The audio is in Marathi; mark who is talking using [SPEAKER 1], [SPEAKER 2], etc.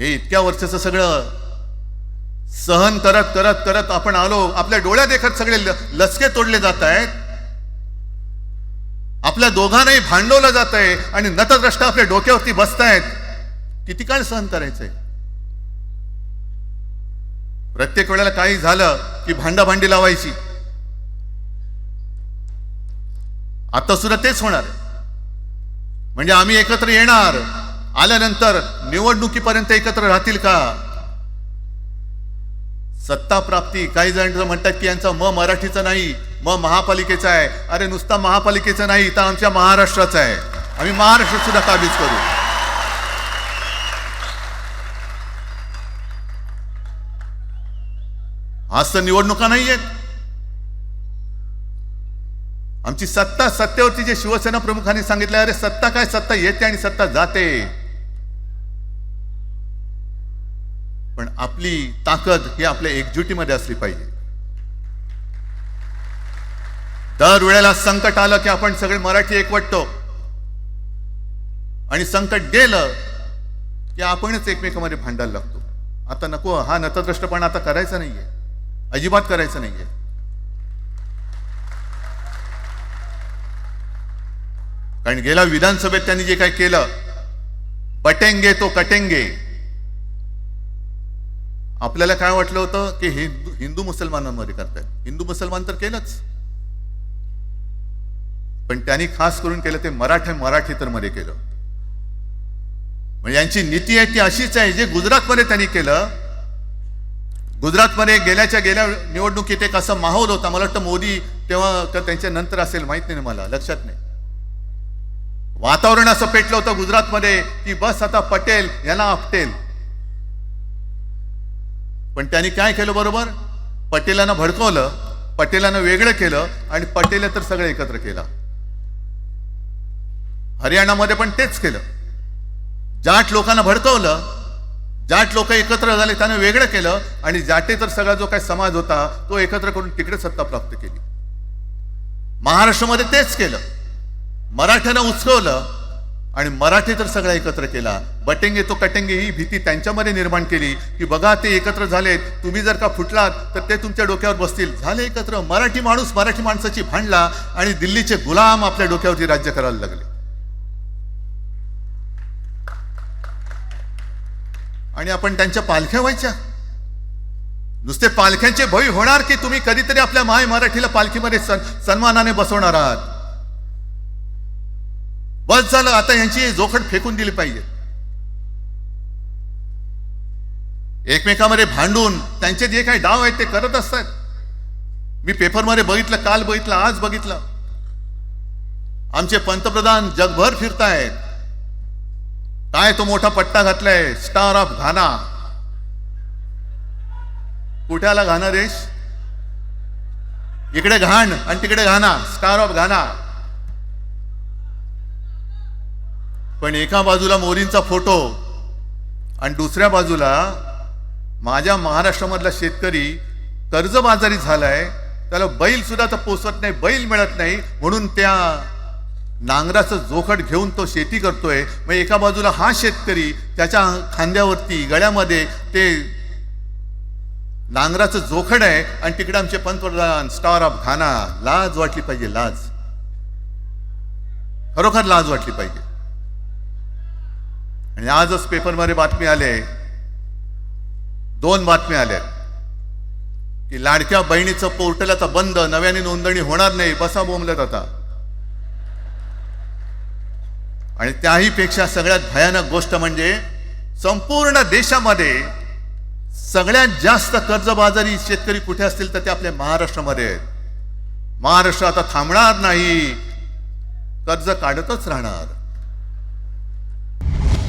[SPEAKER 1] हे इतक्या वर्षाचं सगळं. सहन करत करत करत आपण आलो. आपल्या डोळ्या देखत सगळे ल- लचके तोडले जात आहेत आपल्या दोघांनाही भांडवलं जात आहे आणि नतद्रष्टा आपल्या डोक्यावरती बसतायत. किती काळ सहन करायचंय? प्रत्येक वेळेला काही झालं की भांडाभांडी लावायची. आता सुद्धा तेच होणार म्हणजे आम्ही एकत्र येणार. आल्यानंतर निवडणुकीपर्यंत एकत्र राहतील का? सत्ता प्राप्ती. काही जण म्हणतात की यांचं म मराठीचं नाही म महापालिकेचा आहे. अरे नुसता महापालिकेचं नाही तर आमच्या महाराष्ट्राचा आहे. आम्ही महाराष्ट्र सुद्धा काबीज करू. आज तर निवडणुका नाही आहेत आमची सत्ता सत्तेवरती जे शिवसेना प्रमुखांनी सांगितलं अरे सत्ता काय? सत्ता येते आणि सत्ता जाते. पण आपली ताकद ही आपल्या एकजुटीमध्ये असली पाहिजे. दर वेळेला संकट आलं की आपण सगळे मराठी एकवटतो. आणि संकट गेलं की आपणच एकमेकांमध्ये भांडायला लागतो. आता नको हा नतद्रष्टपणा आता करायचा नाहीये. अजिबात करायचं नाहीये. कारण गेल्या विधानसभेत त्यांनी जे काय केलं पटेंगे तो कटेंगे. आपल्याला काय वाटलं होतं की हिंदू हिंदू मुसलमानांमध्ये करतायत? हिंदू मुसलमान तर केलंच. पण त्यांनी खास करून केलं ते मराठे मराठी तर मध्ये केलं. म्हणजे यांची नीती आहे ती अशीच आहे जे गुजरातमध्ये त्यांनी केलं. गुजरातमध्ये गेल्याच्या गेल्या निवडणुकीत एक असा माहोल होता. मला वाटतं मोदी तेव्हा का त्यांच्या नंतर असेल माहीत नाही मला लक्षात नाही. वातावरण असं पेटलं होतं गुजरातमध्ये की बस आता पटेल यांना आपटेल. पण त्यांनी काय केलं बरोबर? पटेलांना भडकवलं पटेलांना वेगळं केलं आणि पटेल तर सगळं एकत्र केलं. हरियाणामध्ये पण तेच केलं. जाट लोकांना भडकवलं जाट लोक एकत्र झाले त्यानं वेगळं केलं आणि जाटे तर सगळा जो काही समाज होता तो एकत्र करून तिकडे सत्ता प्राप्त केली. महाराष्ट्रामध्ये तेच केलं. मराठ्यांना उचकवलं आणि मराठी तर सगळा एकत्र केला. बटेंगे तो कटेंगे ही भीती त्यांच्यामध्ये निर्माण केली की बघा ते एकत्र झालेत. तुम्ही जर का फुटलात तर ते तुमच्या डोक्यावर बसतील. झाले एकत्र. मराठी माणूस मराठी माणसाची भांडला आणि दिल्लीचे गुलाम आपल्या डोक्यावरती राज्य करायला लागले. आणि आपण त्यांच्या पालख्या व्हायच्या. नुसते पालख्यांचे भय होणार की तुम्ही कधीतरी आपल्या माय मराठीला पालखीमध्ये सन सन्मानाने बसवणार आहात. बस झालं आता यांची जोखड फेकून दिली पाहिजे. एकमेकांमध्ये भांडून त्यांचे जे काही डाव आहेत ते करत असतात. मी पेपरमध्ये बघितलं काल बघितलं आज बघितलं. आमचे पंतप्रधान जगभर फिरतायत. काय तो मोठा पट्टा घातलाय स्टार ऑफ घाना कुठे आला घाना देश इकडे घाण आणि तिकडे घाना स्टार ऑफ घाना पण एका बाजूला मोरींचा फोटो आणि दुसऱ्या बाजूला माझ्या महाराष्ट्रामधला शेतकरी कर्जबाजारी झालाय त्याला बैल सुद्धा तर पोचत नाही बैल मिळत नाही म्हणून त्या नांगराचं जोखड घेऊन तो शेती करतोय. मग एका बाजूला हा शेतकरी त्याच्या खांद्यावरती गळ्यामध्ये ते नांगराचं जोखड आहे आणि तिकडे आमचे पंतप्रधान स्टार ऑफ घाना लाज वाटली पाहिजे लाज. खरोखर लाज वाटली पाहिजे. आणि आजच पेपरमध्ये बातमी आले दोन बातम्या आल्या की लाडक्या बहिणीचं पोर्टल आता बंद नव्याने नोंदणी होणार नाही बसा बोंबलत आता. आणि त्याही पेक्षा सगळ्यात भयानक गोष्ट म्हणजे संपूर्ण देशामध्ये सगळ्यात जास्त कर्जबाजारी शेतकरी कुठे असतील तर ते आपल्या महाराष्ट्रामध्ये आहेत. महाराष्ट्र आता थांबणार नाही कर्ज काढतच राहणार.